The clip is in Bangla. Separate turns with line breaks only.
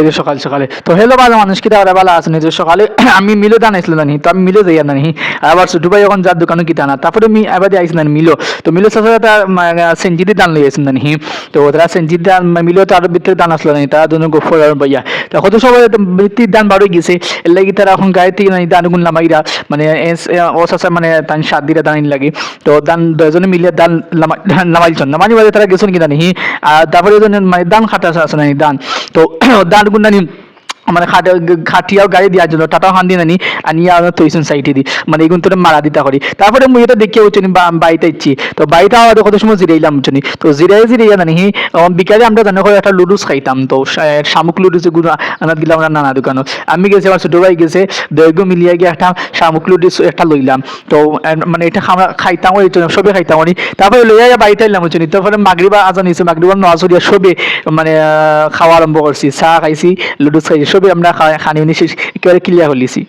যে সকাল সকালে। তো হেলো ভালো মানুষ কিতা ওরা ভালো আছে যে সকালে আমি মিলো দানাইছিল নানি, তো আমি মিলো যাইয়া নানি। আবার ছোট ভাই এখন যার দোকানে কিতা না তারপরে আমি আবার আইসি নানি মিলো। তো মিলো সাথে তার সেঞ্চিতে দান লই আসেন নানি। তো তারা সেঞ্চিতে দান মিলো তার ভিতরে দান আসলো নানি, তারা দুজন গোফর আর ভাইয়া তো কত সবাই ভিত্তির দান বাড়ই গেছে, এর লাগি তারা এখন গায়ে থেকে নানি দান গুণ নামাইরা মানে ও সাসা মানে তান সাত দিরা দান লাগে। তো দান দুজনে মিলে দান নামা- নামাইছেন নামানি বাজে তারা গেছেন কিনা নাহি আর তারপরে মানে দান খাটা আছে নানি, দান। তো দান গুণ নানি মানে খাট, খাটিয়াও গাড়ি দেওয়ার জন্য টাটাও হান দিয়ে নানি আনিয়া আমরা দি। মানে এগুলো তোরা মারা দিতা করি তারপরে মুই এটা দেখিয়ে উঠছি বাড়িতে ইচ্ছি। তো বাড়িতে আমাদের কত সময় জিরাইলাম উঠছি তো জিরাই জিরাইয়া জানি বিকালে আমরা জানো করে একটা লুডুস খাইতাম। তো শামুক লুডুসগুলো আনাত গেলাম আমরা নানা দোকানত। আমি গেছি আমার ছোট ভাই গেছে দৈর্ঘ্য মিলিয়ে গিয়ে একটা শামুক লুডুস একটা লইলাম। তো মানে এটা খামা, খাইতাম ওই সবে খাইতাম ওনি তারপরে লইয়া বাড়িতে এলাম উঠছি তারপরে মাগরিবা আজান হয়েছে মাগরিবার নজরিয়া সবে মানে খাওয়া আরম্ভ করছি চাহ খাইছি লুডুস খাইছি সবে আমরা খানি উনি একেবারে ক্লিয়ার হলিছি